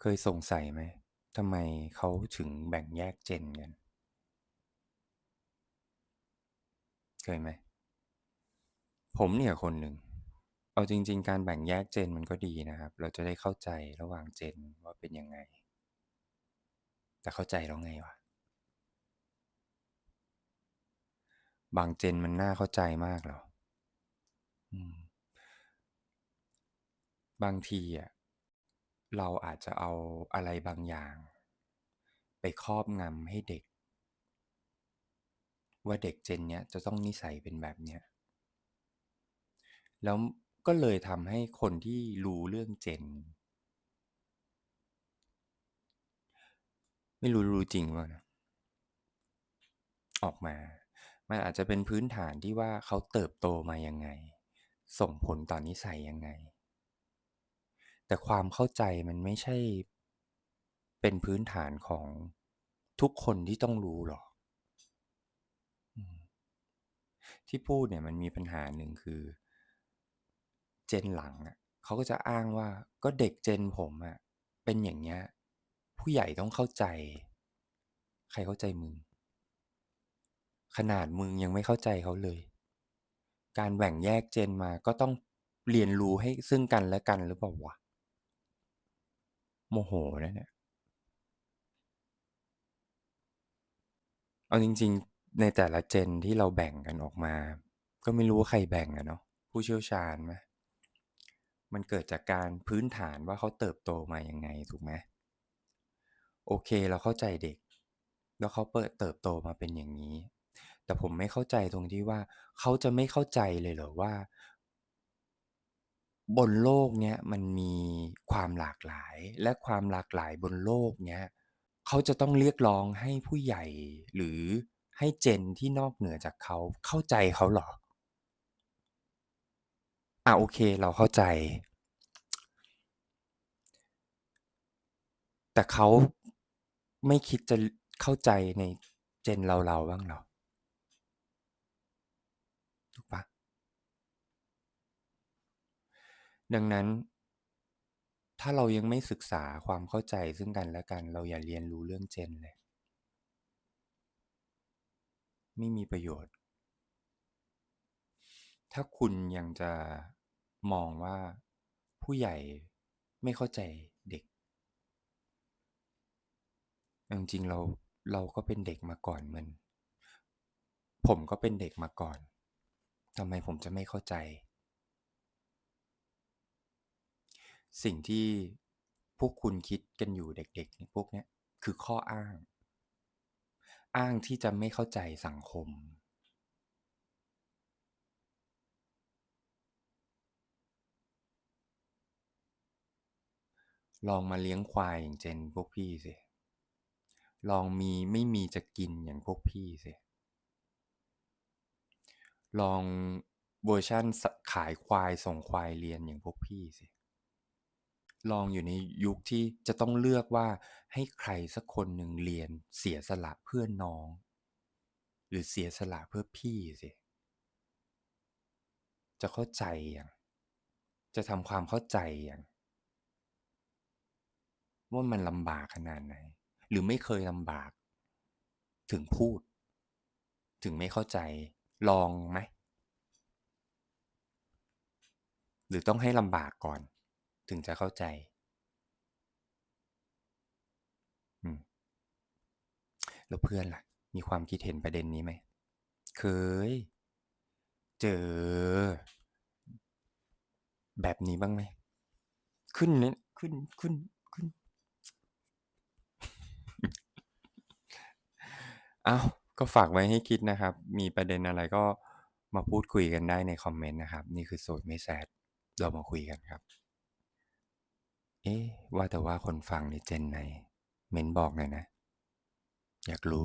เคยสงสัยไหมทำไมเขาถึงแบ่งแยกเจนกัน เคยไหม ผมเนี่ยคนหนึ่ง เอาจริง ๆ การแบ่งแยกเจนมันก็ดีนะครับ เราจะได้เข้าใจระหว่างเจนว่าเป็นยังไง แต่เข้าใจแล้วไงวะ บางเจนมันน่าเข้าใจมากเหรอบางทีอะ เราอาจจะเอาอะไรบางอย่าง ไปครอบงำให้เด็ก ว่าเด็กเจนเนี้ยจะต้องนิสัยเป็นแบบเนี้ยแล้วก็เลยทำให้คนที่รู้เรื่องเจน ไม่รู้รู้จริงว่านะออกมา มันอาจจะเป็นพื้นฐานที่ว่าเขาเติบโตมายังไง ส่งผลต่อนนิสัยยังไง แต่ความเข้าใจมันไม่ใช่ เป็นพื้นฐานของทุกคนที่ต้องรู้หรอกที่พูดเนี่ยมันมีปัญหาหนึ่งคือ เจนหลังอะเขาก็จะอ้างว่าก็เด็กเจนผมอะเป็นอย่างเงี้ยผู้ใหญ่ต้องเข้าใจ ใครเข้าใจมึง ขนาดมึงยังไม่เข้าใจเขาเลย การแบ่งแยกเจนมาก็ต้องเรียนรู้ให้ซึ่งกันและกันหรือเปล่าวะ โมโหนะเนี่ย เอาจริง ๆ ในแต่ละเจนที่เราแบ่งกันออกมา ก็ไม่รู้ว่าใครแบ่งอะเนาะผู้เชี่ยวชาญไหมมันเกิดจากการพื้นฐานว่าเขาเติบโตมายังไงถูกไหมโอเคเราเข้าใจเด็ก แล้วเขาเปิดเติบโตมาเป็นอย่างนี้ แต่ผมไม่เข้าใจตรงที่ว่า เขาจะไม่เข้าใจเลยเหรอว่า บนโลกเนี้ยมันมีความหลากหลาย และความหลากหลายบนโลกเนี้ยเขาจะต้องเรียกร้องให้ผู้ใหญ่ หรือให้เจนที่นอกเหนือจากเขา เข้าใจเขาเหรอ อ่าโอเค เราเข้าใจ แต่เขาไม่คิดจะเข้าใจในเจนเราๆบ้างเหรอถูกปล่า? ดังนั้น ถ้าเรายังไม่ศึกษาความเข้าใจซึ่งกันและกัน เราอย่าเรียนรู้เรื่องเจนเลย ไม่มีประโยชน์ ถ้าคุณยังจะมองว่าผู้ใหญ่ไม่เข้าใจเด็กจริงๆเราเราก็เป็นเด็กมาก่อนเหมือนผมก็เป็นเด็กมาก่อนทำไมผมจะไม่เข้าใจ สิ่งที่พวกคุณคิดกันอยู่เด็กๆพวกเนี้ยคือข้ออ้าง อ้างที่จะไม่เข้าใจสังคม ลองมาเลี้ยงควายอย่างเจนพวกพี่สิลองมีไม่มีจะกินอย่างพวกพี่สิ ลองเวอร์ชันขายควายส่งควายเรียนอย่างพวกพี่สิ ลองอยู่ในยุคที่จะต้องเลือกว่าให้ใครสักคนหนึ่งเรียนเสียสละเพื่อน้อง หรือเสียสละเพื่อพี่สิจะเข้าใจอยังจะทำความเข้าใจอยังว่ามันลำบากขนาดไหน หรือไม่เคยลำบาก ถึงพูด ถึงไม่เข้าใจลองไหม?หรือต้องให้ลำบากก่อน ถึงจะเข้าใจ?แล้วเพื่อนล่ะ มีความคิดเห็นประเด็นนี้ไหม?เคย เจอ แบบนี้บ้างไหม?ขึ้นนะขึ้นขึ้นขึ้นอ้าก็ฝากไว้ให้คิดนะครับ มีประเด็นอะไรก็มาพูดคุยกันได้ในคอมเมนต์นะครับ นี่คือโสดไม่แซดเรามาคุยกันครับ เอ๊ะว่าแต่ว่าคนฟังในเจนไหน เม้นบอกหน่อยนะ อยากรู้